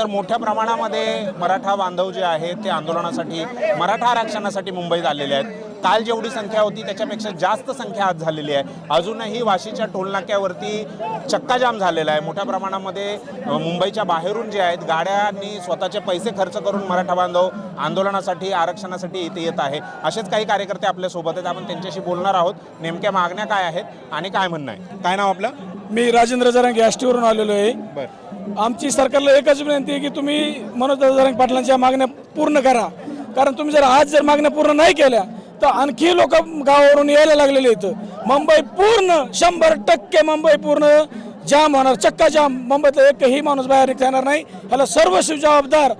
तर मोठ्या प्रमाणामध्ये मराठा बांधव जे आहेत ते आंदोलनासाठी मराठा आरक्षणासाठी मुंबईत आलेले आहेत. काल जेवढी संख्या होती त्याच्यापेक्षा जास्त संख्या आज झालेली आहे. अजूनही वाशीच्या टोलनाक्यावरती चक्काजाम झालेला आहे. मोठ्या प्रमाणामध्ये मुंबईच्या बाहेरून जे आहेत गाड्यांनी स्वतःचे पैसे खर्च करून मराठा बांधव आंदोलनासाठी आरक्षणासाठी इथे येत आहे. असेच काही कार्यकर्ते आपल्यासोबत आहेत. आपण त्यांच्याशी बोलणार आहोत. नेमक्या मागण्या काय आहेत आणि काय म्हणणं आहे? काय नाव आपलं? मी राजेंद्र जरांगे आष्टीवरून आलेलो आहे. आमची सरकारला एकच विनंती आहे की तुम्ही मनोज जरांगे पाटलांच्या मागण्या पूर्ण करा. कारण तुम्ही जर आज जर मागण्या पूर्ण नाही केल्या तर आणखी लोक गावावरून यायला लागलेले आहेत. मुंबई पूर्ण शंभर टक्के मुंबई पूर्ण जाम होणार. चक्का जाम. मुंबईतला एकही माणूस बाहेर येणार नाही. ह्याला सर्वस्व जबाबदार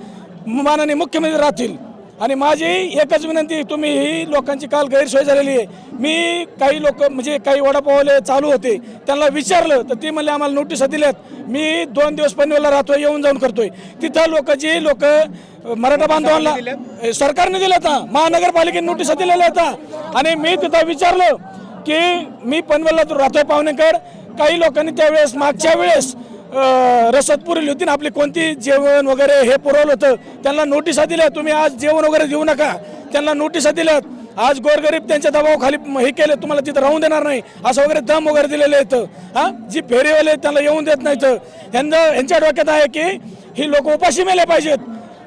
माननीय मुख्यमंत्री राहतील. आणि माझी एकच विनंती तुम्ही ही लोकांची काल गैरसोय झालेली आहे. मी काही लोक म्हणजे काही वडापावले चालू होते त्यांना विचारलं तर ते म्हणले आम्हाला नोटिसा दिल्यात. मी दोन दिवस पनवेलला राहतोय येऊन जाऊन करतोय. तिथं लोक जी लोक मराठा बांधवांना सरकारने दिल्या आता महानगरपालिकेने नोटिसा दिलेल्या होता आणि मी तिथं विचारलं की मी पनवेलला तो राहतोय पाहुणेकर. काही लोकांनी त्यावेळेस मागच्या वेळेस रसद पुरवली होती ना आपली कोणती जेवण वगैरे हे पुरवलं होतं त्यांना नोटिसा दिल्या तुम्ही आज जेवण वगैरे देऊ नका. त्यांना नोटिसा दिल्यात आज गोरगरीब त्यांच्या दबावाखाली हे केले तुम्हाला तिथं राहून देणार नाही. असं वगैरे दम वगैरे दिलेले आहेत. हा? जी फेरीवाले आहेत, त्यांना येऊन देत नाहीत. यांना यांच्या डोक्यात आहे की ही लोक उपाशी मेले पाहिजेत.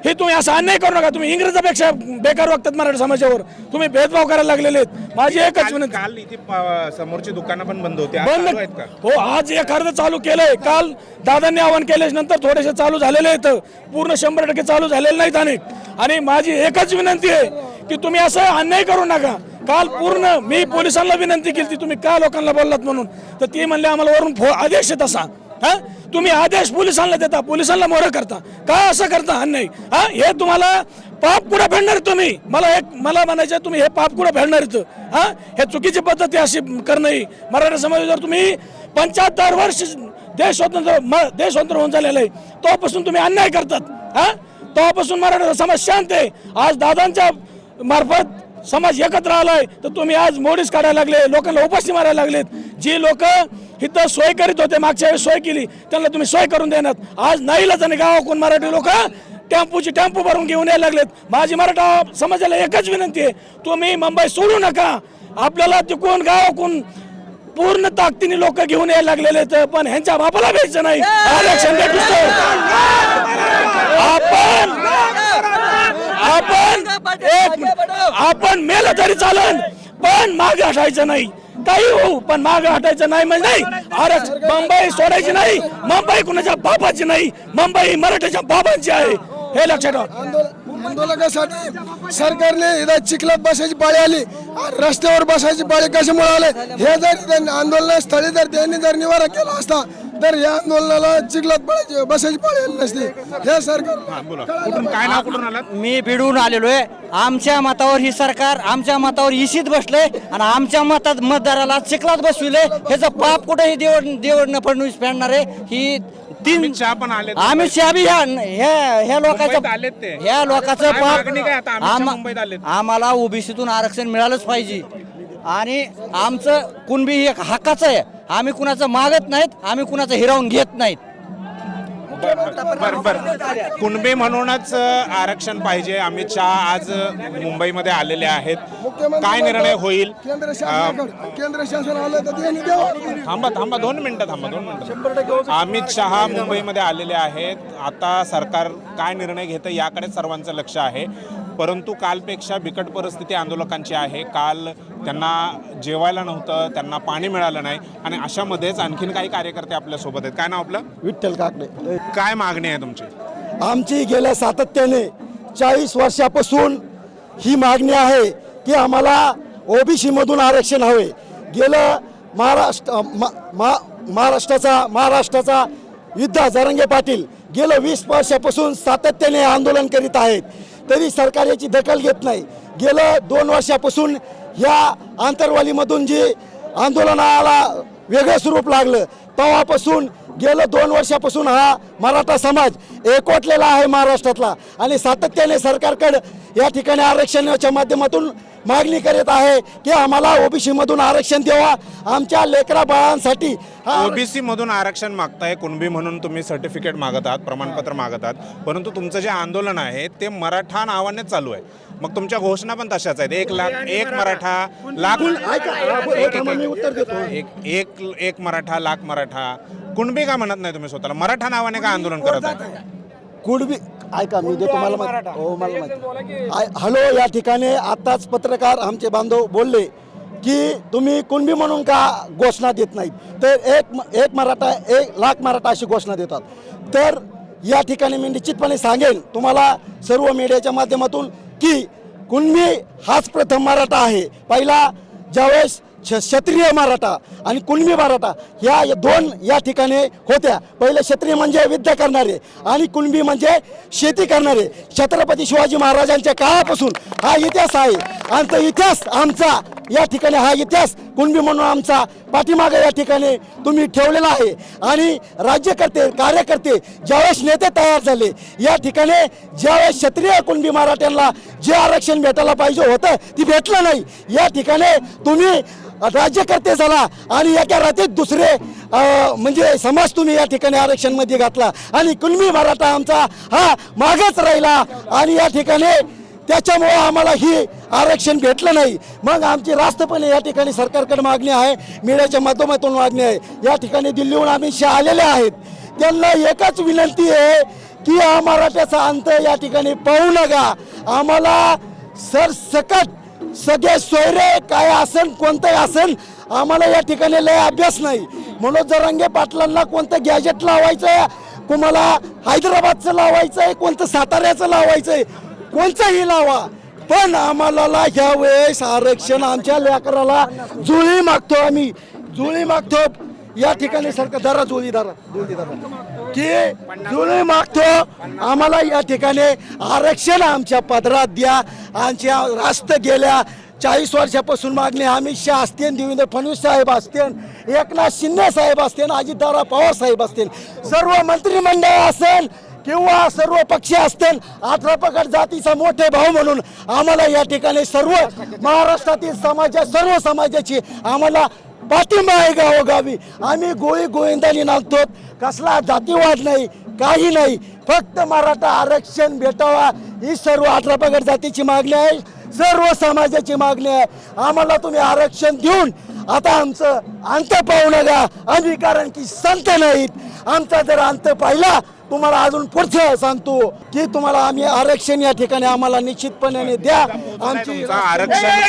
हे तुम्ही असं अन्याय करू नका. तुम्ही इंग्रजापेक्षा बेकार वागतात मराठी समाजावर. तुम्ही भेदभाव करायला लागलेले आहेत. माझी एकच विनंती काल इथे प- समोरची दुकानं पण बंद होती. आज चालू बंद आहेत का? हो आज एक अर्ध चालू केलंय. काल दादांनी आवाहन केल्याच नंतर थोडेसे चालू झालेले आहेत. पूर्ण शंभर टक्के चालू झालेले नाहीत अनेक आणि माझी एकच विनंती आहे की तुम्ही असं अन्याय करू नका. काल पूर्ण मी पोलिसांना विनंती केली होती, तुम्ही का लोकांना बोललात म्हणून? तर ती म्हणले आम्हाला वरून फो- आदेश आहे तसा. हा? तुम्ही आदेश पोलिसांना देता पोलिसांना मोरं करता. का असं करता? अन्याय हा हे तुम्हाला पाप कुठं फेडणार तुम्ही? मला एक मला म्हणायचं तुम्ही हे पाप कुठं फेडणार इथं? हा हे चुकीची पद्धत आहे अशी करणं मराठा समाज जर तुम्ही पंच्याहत्तर वर्ष देश स्वतंत्र म- देश स्वतंत्र होऊन झालेला आहे तोपासून तुम्ही अन्याय करतात. हा तोपासून मराठा समाज शांत आहे. आज दादांच्या मार्फत समाज एकत्र आलाय तर तुम्ही आज मोडीच काढायला लागले लोकांना उपाशी मारायला लागलेत. जी लोक इथं सोय करीत होते मागच्या वेळेस सोय केली. त्यांना तुम्ही सोय करून देणार आज नाही आणि गावाकडून मराठी लोक टेम्पूची टेम्पो भरून घेऊन यायला लागलेत. माझी मराठा समाजाला एकच विनंती आहे तुम्ही मुंबई सोडू नका. आपल्याला तिकून गावाकडून पूर्ण ताकदीने लोक घेऊन यायला लागलेले आहेत पण ह्यांच्या बापाला घ्यायचं नाही. आरक्षण आपण आपण एक आपण मेलं तरी चालन पण मागे हटायचं नाही. काही होऊ पण माग हटायचं नाही म्हणजे नाही. आरक्ष मुंबई सोडायची नाही मुंबई कुणाच्या बापाची नाही मुंबई मराठीच्या मराठ्याच्या बाबांची आहे. हे लक्षात ठेवा. आंदोलकासाठी सरकारने इथं चिखलात बसायची पाळी आली. रस्त्यावर बसायची पाळी कशामुळे आले? हे जर आंदोलन स्थळी जर त्यांनी जर निवारा केला असता तर या आंदोलनाला चिखलात पळायची बसायची पाळी आली नसती. हे सरकार बोला. कुठून काय नाव कुठून आलात? मी भिडून आलेलो आहे. आमच्या मतावर ही सरकार आमच्या मतावर इशीत बसले आणि आमच्या मतात मतदाराला चिखलात बसविले. ह्याचं पाप कुठेही देवड देवडनं फडणवीस फेडणार आहे. ही तीन अमित शहा पण आले आम्ही शहाबी ह्या. लोकांचं ह्या लोकांचं पाप. आम्हाला ओबीसीतून आरक्षण मिळालंच पाहिजे. आणि आमचं कुणबी हे हक्काचं आहे. आम्ही कुणाचं मागत नाहीत आम्ही कुणाचं हिरावून घेत नाहीत. बर बर कुणबी म्हणूनच आरक्षण पाहिजे. अमित शहा आज मुंबईमध्ये आलेले आहेत. काय निर्णय होईल? केंद्र अ, शासनाकडे केंद्र शासन आलं तर त्यांनी द्यावं. थांबा थांबा दोन मिनिटं थांबा दोन मिनिटं अमित शहा मुंबईमध्ये आलेले आहेत. आता सरकार काय निर्णय घेतं याकडे सर्वांचं लक्ष आहे. परंतु कालपेक्षा बिकट परिस्थिती आंदोलकांची आहे. काल त्यांना जेवायला नव्हतं त्यांना पाणी मिळालं नाही आणि अशामध्येच आणखीन काही कार्यकर्ते आपल्यासोबत आहेत. काय नाव आपलं? विठ्ठल काकडे काय मागणी आहे तुमची? आमची गेल्या सातत्याने चाळीस वर्षापासून ही मागणी आहे की आम्हाला ओबीसी मधून आरक्षण हवे. गेलं महाराष्ट्र महाराष्ट्राचा महाराष्ट्राचा युद्ध जरंगे पाटील गेलं वीस वर्षापासून सातत्याने आंदोलन करीत आहेत. तरी सरकार याची दखल घेत नाही. गेलं दोन वर्षापासून या आंतरवालीमधून जी आंदोलनाला वेगळं स्वरूप लागलं तेव्हापासून गेलं दोन वर्षापासून हा मराठा समाज एकवटलेला आहे महाराष्ट्रातला. आणि सातत्याने सरकारकडं या ठिकाणी आरक्षणाच्या माध्यमातून मागणी करीत आहे की आम्हाला ओबीसी मधून आरक्षण द्यावा. आमच्या लेकरा बाळांसाठी ओबीसी मधून आरक्षण मागताय कुणबी म्हणून तुम्ही सर्टिफिकेट मागत आहात प्रमाणपत्र मागत आहात. परंतु तुमचं जे आंदोलन आहे ते मराठा नावानेच चालू आहे. मग तुमच्या घोषणा पण तशाच आहेत. एक लाख एक मराठा. लाख एक- एक- थांबा, मी उत्तर देतो. एक एक एक मराठा लाख मराठा. कुणबी का म्हणत नाही तुम्ही स्वतःला? मराठा नावाने का आंदोलन करत आहे? कुडबी ऐका मी जे तुम्हाला माहिती हो मला माहिती. आय- हॅलो या ठिकाणी आताच पत्रकार आमचे बांधव बोलले की तुम्ही कुणबी म्हणून का घोषणा देत नाहीत? तर एक म- एक मराठा एक लाख मराठा अशी घोषणा देतात. तर या ठिकाणी मी निश्चितपणे सांगेन तुम्हाला सर्व मीडियाच्या माध्यमातून की कुणबी हाच प्रथम मराठा आहे. पहिला ज्यावेळेस क्ष- क्षत्रिय मराठा आणि कुणबी मराठा ह्या या दोन या ठिकाणी होत्या. पहिले क्षत्रिय म्हणजे विद्या करणारे आणि कुणबी म्हणजे शेती करणारे. छत्रपती शिवाजी महाराजांच्या काळापासून हा इतिहास आहे. आणि तो इतिहास आमचा या ठिकाणी हा इतिहास कुणबी म्हणून आमचा पाठीमागे या ठिकाणी तुम्ही ठेवलेला आहे. आणि राज्यकर्ते कार्यकर्ते ज्यावेळेस नेते तयार झाले या ठिकाणी ज्यावेळेस क्षत्रिय कुणबी मराठ्यांना जे आरक्षण भेटायला पाहिजे होतं ती भेटलं नाही. या ठिकाणी तुम्ही राज्यकर्ते झाला आणि एका रात्रीत दुसरे म्हणजे समाज तुम्ही या ठिकाणी आरक्षणमध्ये घातला. आणि कुणबी मराठा आमचा हा मागच राहिला. आणि या ठिकाणी त्याच्यामुळे आम्हाला ही आरक्षण भेटलं नाही. मग आमची रास्तपणे या ठिकाणी सरकारकडे मागणी आहे मीडियाच्या माध्यमातून मागणी आहे. या ठिकाणी दिल्लीहून आम्ही आलेले आहेत. त्यांना एकच विनंती आहे की हा मराठ्याचा अंत या ठिकाणी पाहू नका. आम्हाला सरसकट सगळे सोयरे काय असन कोणतंही असन आम्हाला या ठिकाणी लय अभ्यास नाही. मनोज जरांगे पाटलांना कोणतं गॅजेट लावायचं कोणाला हैदराबादचं लावायचं आहे कोणतं साताऱ्याचं लावायचं आहे कोणचाही लावा. पण आम्हाला ह्या वेळेस आरक्षण आमच्या लेकराला जुळी मागतो आम्ही. जुळी मागतो. या ठिकाणी सरकार धरा जुळी धरा जुळी धरा. की जुळी मागतो. आम्हाला या ठिकाणी आरक्षण आमच्या पदरात द्या. आमच्या रास्त गेल्या. चाळीस वर्षापासून मागणी अमित शहा असतील देवेंद्र फडणवीस साहेब असतील एकनाथ शिंदे साहेब असतील अजितदादा पवार साहेब असतील. सर्व मंत्रिमंडळ असेल किंवा सर्व पक्ष असतील अठरा जातीचा मोठे भाऊ म्हणून आम्हाला या ठिकाणी सर्व महाराष्ट्रातील समाजा सर्व समाजाची आम्हाला पाठिंबा आहे गावोगावी. आम्ही गोळी गोविंदानी नाचतो कसला जातीवाद नाही काही नाही. फक्त मराठा आरक्षण भेटावा ही सर्व अठरा पगड जातीची मागणी आहे सर्व समाजाची मागणी आहे. आम्हाला तुम्ही आरक्षण देऊन आता आमचं अंत पाहू नका. आम्ही कारण की संत नाहीत. आमचा जर अंत पाहिला तुम्हाला अजून पुढचं सांगतो की तुम्हाला आम्ही आरक्षण या ठिकाणी आम्हाला निश्चितपणे द्या. आमची आरक्षण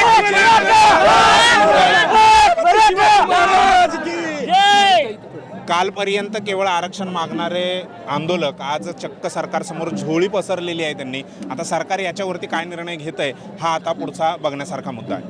कालपर्यंत केवळ आरक्षण मागणारे आंदोलक आज चक्क सरकारसमोर झोळी पसरलेली आहे त्यांनी. आता सरकार याच्यावरती काय निर्णय घेत आहे हा आता पुढचा बघण्यासारखा मुद्दा आहे.